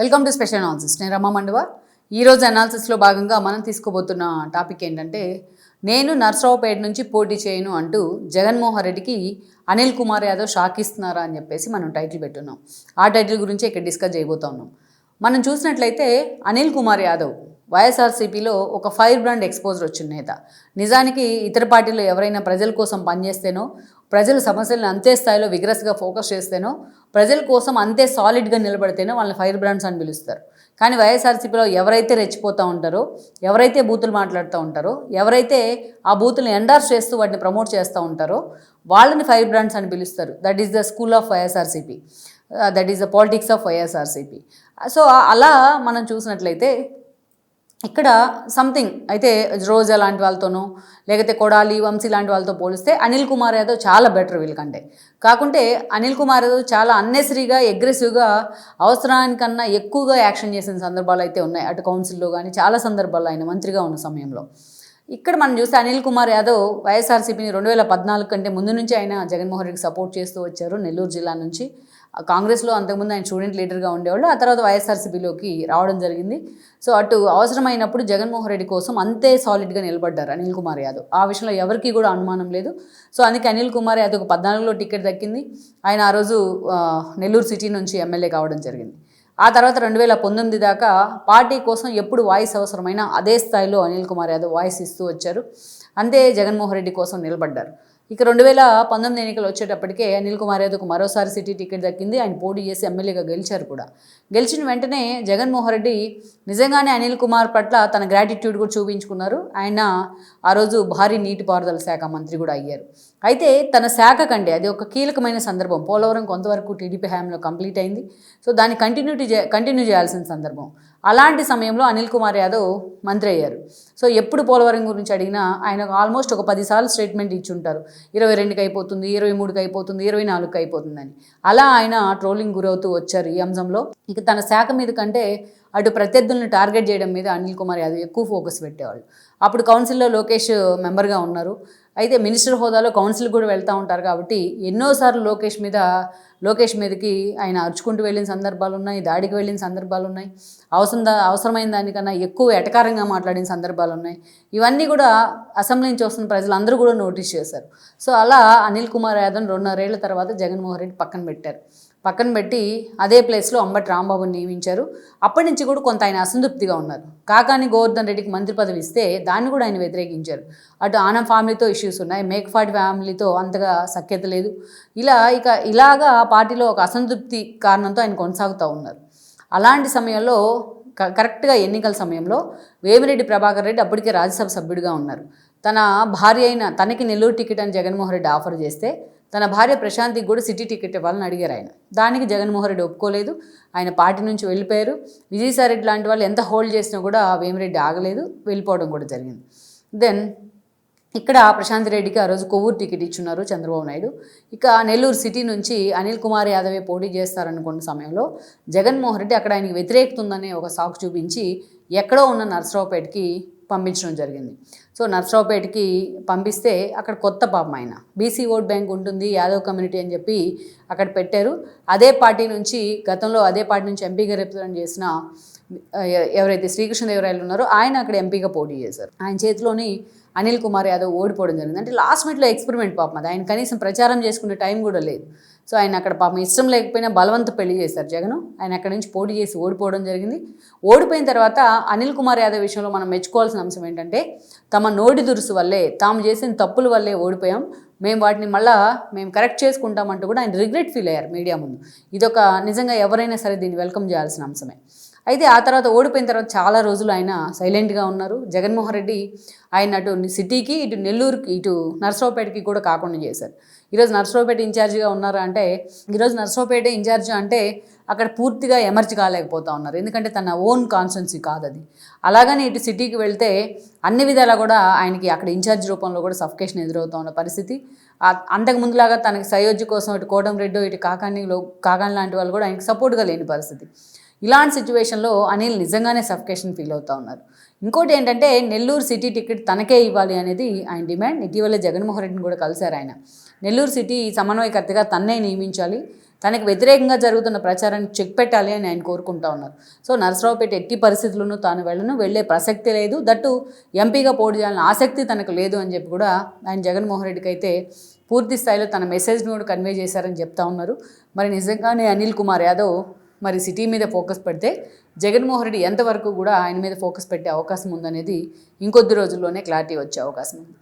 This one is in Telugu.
Welcome to special analysis. నేను రమా మండువ. ఈరోజు అనాలిసిస్లో భాగంగా మనం తీసుకోబోతున్న టాపిక్ ఏంటంటే నేను నర్సరావుపేట నుంచి పోటీ చేయను అంటూ జగన్మోహన్ రెడ్డికి అనిల్ కుమార్ యాదవ్ షాక్ ఇస్తున్నారా అని చెప్పేసి మనం టైటిల్ పెట్టున్నాం. ఆ టైటిల్ గురించి ఇక్కడ డిస్కస్ చేయబోతా ఉన్నాం. మనం చూసినట్లయితే అనిల్ కుమార్ యాదవ్ వైఎస్ఆర్సీపీలో ఒక ఫైర్ బ్రాండ్ ఎక్స్పోజర్ వచ్చిన నేత. నిజానికి ఇతర పార్టీలో ఎవరైనా ప్రజల కోసం పనిచేస్తేనో ప్రజల సమస్యలను అంతే స్థాయిలో విగ్రస్గా ఫోకస్ చేస్తేనో ప్రజల కోసం అంతే సాలిడ్గా నిలబడితేనో వాళ్ళని ఫైర్ బ్రాండ్స్ అని పిలుస్తారు. కానీ వైఎస్ఆర్సీపీలో ఎవరైతే రెచ్చిపోతూ ఉంటారో ఎవరైతే బూతులు మాట్లాడుతూ ఉంటారో ఎవరైతే ఆ బూతులను ఎండార్స్ చేస్తూ వాటిని ప్రమోట్ చేస్తూ ఉంటారో వాళ్ళని ఫైర్ బ్రాండ్స్ అని పిలుస్తారు. That is the school of YSRCP. That is the politics of YSRCP. So అలా మనం చూసినట్లయితే ఇక్కడ సంథింగ్ అయితే రోజా లాంటి వాళ్ళతోనో లేకపోతే కొడాలి వంశీ లాంటి వాళ్ళతో పోలిస్తే అనిల్ కుమార్ యాదవ్ చాలా బెటర్ వీళ్ళకంటే. కాకుంటే అనిల్ కుమార్ యాదవ్ చాలా అన్నెసరీగా అగ్రెసివ్గా అవసరానికన్నా ఎక్కువగా యాక్షన్ చేసిన సందర్భాలు అయితే ఉన్నాయి. అటు కౌన్సిల్లో కానీ చాలా సందర్భాల్లో ఆయన మంత్రిగా ఉన్న సమయంలో. ఇక్కడ మనం చూస్తే అనిల్ కుమార్ యాదవ్ వైఎస్ఆర్సీపీని రెండు వేల పద్నాలుగు కంటే ముందు నుంచి ఆయన జగన్మోహన్ రెడ్డికి సపోర్ట్ చేస్తూ వచ్చారు నెల్లూరు జిల్లా నుంచి. కాంగ్రెస్లో అంతకుముందు ఆయన స్టూడెంట్ లీడర్గా ఉండేవాళ్ళు. ఆ తర్వాత వైఎస్ఆర్సీపీలోకి రావడం జరిగింది. సో అటు అవసరమైనప్పుడు జగన్మోహన్ రెడ్డి కోసం అంతే సాలిడ్గా నిలబడ్డారు అనిల్ కుమార్ యాదవ్. ఆ విషయంలో ఎవరికీ కూడా అనుమానం లేదు. సో అందుకే అనిల్ కుమార్ యాదవ్కు పద్నాలుగులో టికెట్ దక్కింది. ఆయన ఆ రోజు నెల్లూరు సిటీ నుంచి ఎమ్మెల్యే కావడం జరిగింది. ఆ తర్వాత రెండు వేల పంతొమ్మిది దాకా పార్టీ కోసం ఎప్పుడు వాయిస్ అవసరమైనా అదే స్థాయిలో అనిల్ కుమార్ యాదవ్ వాయిస్ ఇస్తూ వచ్చారు. అంతే జగన్మోహన్ రెడ్డి కోసం నిలబడ్డారు. ఇక రెండు వేల పంతొమ్మిది ఎన్నికలు వచ్చేటప్పటికే అనిల్ కుమార్ యాదవ్కు మరోసారి సిటీ టికెట్ దక్కింది. ఆయన పోటీ చేసి ఎమ్మెల్యేగా గెలిచారు కూడా. గెలిచిన వెంటనే జగన్మోహన్ రెడ్డి నిజంగానే అనిల్ కుమార్ పట్ల తన గ్రాటిట్యూడ్ కూడా చూపించుకున్నారు. ఆయన ఆ రోజు భారీ నీటిపారుదల శాఖ మంత్రి కూడా అయ్యారు. అయితే తన శాఖ కంటే అది ఒక కీలకమైన సందర్భం. పోలవరం కొంతవరకు టీడీపీ హయాంలో కంప్లీట్ అయింది. సో దాన్ని కంటిన్యూటీ కంటిన్యూ చేయాల్సిన సందర్భం. అలాంటి సమయంలో అనిల్ కుమార్ యాదవ్ మంత్రి అయ్యారు. సో ఎప్పుడు పోలవరం గురించి అడిగినా ఆయన ఆల్మోస్ట్ ఒక పదిసార్లు స్టేట్మెంట్ ఇచ్చుంటారు. ఇరవై రెండుకి అయిపోతుంది ఇరవై మూడుకి అయిపోతుంది ఇరవై నాలుగుకి అయిపోతుందని. అలా ఆయన ట్రోలింగ్ గురవుతూ వచ్చారు ఈ అంశంలో. ఇక తన శాఖ మీద కంటే అటు ప్రత్యర్థులను టార్గెట్ చేయడం మీద అనిల్ కుమార్ యాదవ్ ఎక్కువ ఫోకస్ పెట్టేవాళ్ళు. అప్పుడు కౌన్సిల్లో లోకేష్ మెంబర్గా ఉన్నారు. అయితే మినిస్టర్ హోదాలో కౌన్సిల్ కూడా వెళ్తూ ఉంటారు కాబట్టి ఎన్నోసార్లు లోకేష్ మీద లోకేష్ మీదకి ఆయన అరుచుకుంటూ వెళ్ళిన సందర్భాలు ఉన్నాయి దాడికి వెళ్ళిన సందర్భాలు ఉన్నాయి అవసరం దా- అవసరమైన దానికన్నా ఎక్కువ ఎటకారంగా మాట్లాడిన సందర్భాలు ఉన్నాయి ఇవన్నీ కూడా అసెంబ్లీ నుంచి వస్తున్న ప్రజలందరూ కూడా నోటీస్ చేశారు. సో అలా అనిల్ కుమార్ యాదవ్ రెండున్నరేళ్ళ తర్వాత జగన్మోహన్ రెడ్డి పక్కన పెట్టారు. పక్కన పెట్టి అదే ప్లేస్లో అంబటి రాంబాబుని నియమించారు. అప్పటి నుంచి కూడా కొంత ఆయన అసంతృప్తిగా ఉన్నారు. కాకాని గోవర్ధన్ రెడ్డికి మంత్రి పదవి ఇస్తే దాన్ని కూడా ఆయన వ్యతిరేకించారు. అటు ఆనం ఫ్యామిలీతో ఇష్యూస్ ఉన్నాయి మేకపాటి ఫ్యామిలీతో అంతగా సఖ్యత లేదు. ఇలా ఇక ఇలాగా పార్టీలో ఒక అసంతృప్తి కారణంతో ఆయన కొనసాగుతూ ఉన్నారు. అలాంటి సమయంలో క- కరెక్ట్గా ఎన్నికల సమయంలో వేమిరెడ్డి ప్రభాకర్ రెడ్డి అప్పటికే రాజ్యసభ సభ్యుడిగా ఉన్నారు. తన భార్య అయిన తనకి నెల్లూరు టికెట్ అని జగన్మోహన్ రెడ్డి ఆఫర్ చేస్తే తన భార్య ప్రశాంతికి కూడా సిటీ టికెట్ ఇవ్వాలని అడిగారు ఆయన. దానికి జగన్మోహన్ రెడ్డి ఒప్పుకోలేదు. ఆయన పార్టీ నుంచి వెళ్ళిపోయారు. విజయసాయి రెడ్డి లాంటి వాళ్ళు ఎంత హోల్డ్ చేసినా కూడా వేమిరెడ్డి ఆగలేదు. వెళ్ళిపోవడం కూడా జరిగింది. దెన్ ఇక్కడ ప్రశాంత్ రెడ్డికి ఆ రోజు కొవ్వూరు టికెట్ ఇచ్చున్నారు చంద్రబాబు నాయుడు. ఇక నెల్లూరు సిటీ నుంచి అనిల్ కుమార్ యాదవే పోటీ చేస్తారనుకున్న సమయంలో జగన్మోహన్ రెడ్డి అక్కడ ఆయనకి వ్యతిరేకత ఉందనే ఒక సాకు చూపించి ఎక్కడో ఉన్న నర్సరావుపేటకి పంపించడం జరిగింది. సో నర్సరావుపేటకి పంపిస్తే అక్కడ కొత్త పాపం ఆయన. బీసీ ఓట్ బ్యాంక్ ఉంటుంది యాదవ్ కమ్యూనిటీ అని చెప్పి అక్కడ పెట్టారు. అదే పార్టీ నుంచి గతంలో అదే పార్టీ నుంచి ఎంపీగా రిప్రజెంట్ చేసిన ఎవరైతే శ్రీకృష్ణదేవరాయలు ఉన్నారో ఆయన అక్కడ ఎంపీగా పోటీ చేశారు. ఆయన చేతిలోని అనిల్ కుమార్ యాదవ్ ఓడిపోవడం జరిగింది. అంటే లాస్ట్ మినిట్లో ఎక్స్పెరిమెంట్ పాపం అది. ఆయన కనీసం ప్రచారం చేసుకునే టైం కూడా లేదు. సో ఆయన అక్కడ పాపం ఇష్టం లేకపోయినా బలవంత పెళ్ళి చేశారు జగన్. ఆయన అక్కడ నుంచి పోటీ చేసి ఓడిపోవడం జరిగింది. ఓడిపోయిన తర్వాత అనిల్ కుమార్ యాదవ్ విషయంలో మనం మెచ్చుకోవాల్సిన అంశం ఏంటంటే తమ నోటి దురుసు వల్లే తాము చేసిన తప్పుల వల్లే ఓడిపోయాం. మేము వాటిని మళ్ళా మేము కరెక్ట్ చేసుకుంటామంటూ కూడా ఆయన రిగ్రెట్ ఫీల్ అయ్యారు మీడియా ముందు. ఇదొక నిజంగా ఎవరైనా సరే దీన్ని వెల్కమ్ చేయాల్సిన అంశమే. అయితే ఆ తర్వాత ఓడిపోయిన తర్వాత చాలా రోజులు ఆయన సైలెంట్గా ఉన్నారు. జగన్మోహన్ రెడ్డి ఆయన అటు సిటీకి ఇటు నెల్లూరుకి ఇటు నర్సరావుపేటకి కూడా కాకుండా చేశారు. ఈరోజు నర్సరావుపేట ఇన్ఛార్జిగా ఉన్నారు అంటే ఈరోజు నర్సరావుపేట ఇన్ఛార్జ్ అంటే అక్కడ పూర్తిగా ఎమర్జ్ కాలేకపోతా ఉన్నారు. ఎందుకంటే తన ఓన్ కాన్స్టెన్సీ కాదు అది అలాగని ఇటు సిటీకి వెళ్తే అన్ని విధాలా కూడా ఆయనకి అక్కడ ఇన్ఛార్జ్ రూపంలో కూడా సఫికేషన్ ఎదురవుతా ఉన్న పరిస్థితి. అంతకుముందులాగా అంతకు ముందులాగా తనకి సయోధ్య కోసం ఇటు కోటంరెడ్డి ఇటు కాకాణిలో కాకాణి లాంటి వాళ్ళు కూడా ఆయనకి సపోర్ట్గా లేని పరిస్థితి. ఇలాంటి సిచ్యువేషన్లో అనిల్ నిజంగానే సఫికేషన్ ఫీల్ అవుతా ఉన్నారు. ఇంకోటి ఏంటంటే నెల్లూరు సిటీ టికెట్ తనకే ఇవ్వాలి అనేది ఆయన డిమాండ్. ఇటీవల జగన్మోహన్ రెడ్డిని కూడా కలిశారు ఆయన. నెల్లూరు సిటీ సమన్వయకర్తగా తన్నే నియమించాలి. తనకు వ్యతిరేకంగా జరుగుతున్న ప్రచారాన్ని చెక్ పెట్టాలి అని ఆయన కోరుకుంటా ఉన్నారు. సో నరసరావుపేట ఎట్టి పరిస్థితుల్లోనూ తాను వెళ్ళను వెళ్ళే ప్రసక్తి లేదు. దట్టు ఎంపీగా పోటీ చేయాలని ఆసక్తి తనకు లేదు అని చెప్పి కూడా ఆయన జగన్మోహన్ రెడ్డికి అయితే పూర్తి స్థాయిలో తన మెసేజ్ని కూడా కన్వే చేశారని చెప్తా ఉన్నారు. మరి నిజంగానే అనిల్ కుమార్ యాదవ్ మరి సిటీ మీద ఫోకస్ పెడితే జగన్మోహన్ రెడ్డి ఎంతవరకు కూడా ఆయన మీద ఫోకస్ పెట్టే అవకాశం ఉందనేది ఇంకొద్ది రోజుల్లోనే క్లారిటీ వచ్చే అవకాశం ఉంది.